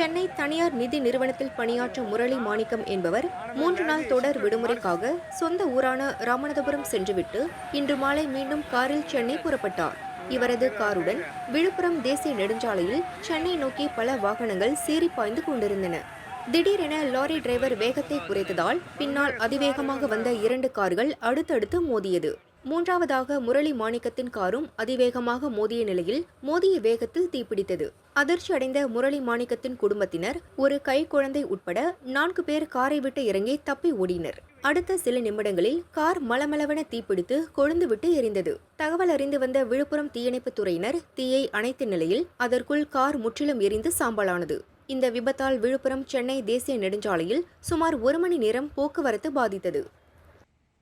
சென்னை தனியார் நிதி நிறுவனத்தில் பணியாற்றும் முரளி மாணிக்கம் என்பவர் மூன்று நாள் தொடர் விடுமுறைக்காக சொந்த ஊரான ராமநாதபுரம் சென்றுவிட்டு இன்று மாலை மீண்டும் காரில் சென்னை புறப்பட்டார். இவரது காருடன் விழுப்புரம் தேசிய நெடுஞ்சாலையில் சென்னை நோக்கி பல வாகனங்கள் சீறி பாய்ந்து கொண்டிருந்தன. திடீரென லாரி டிரைவர் வேகத்தை குறைத்ததால் பின்னால் அதிவேகமாக வந்த இரண்டு கார்கள் அடுத்தடுத்து மோதியது. மூன்றாவதாக முரளி மாணிக்கத்தின் காரும் அதிவேகமாக மோதிய நிலையில் மோதிய வேகத்தில் தீப்பிடித்தது. அதிர்ச்சி அடைந்த முரளி மாணிக்கத்தின் குடும்பத்தினர் ஒரு கைக்குழந்தை உட்பட நான்கு பேர் காரை விட்டு இறங்கி தப்பி ஓடினர். அடுத்த சில நிமிடங்களில் கார் மலமளவென தீப்பிடித்து கொழுந்துவிட்டு எரிந்தது. தகவல் அறிந்து வந்த விழுப்புரம் தீயணைப்புத் துறையினர் தீயை அணைத்த நிலையில் அதற்குள் கார் முற்றிலும் எரிந்து சாம்பலானது. இந்த விபத்தால் விழுப்புரம் சென்னை தேசிய நெடுஞ்சாலையில் சுமார் ஒரு மணி நேரம் போக்குவரத்து பாதித்தது.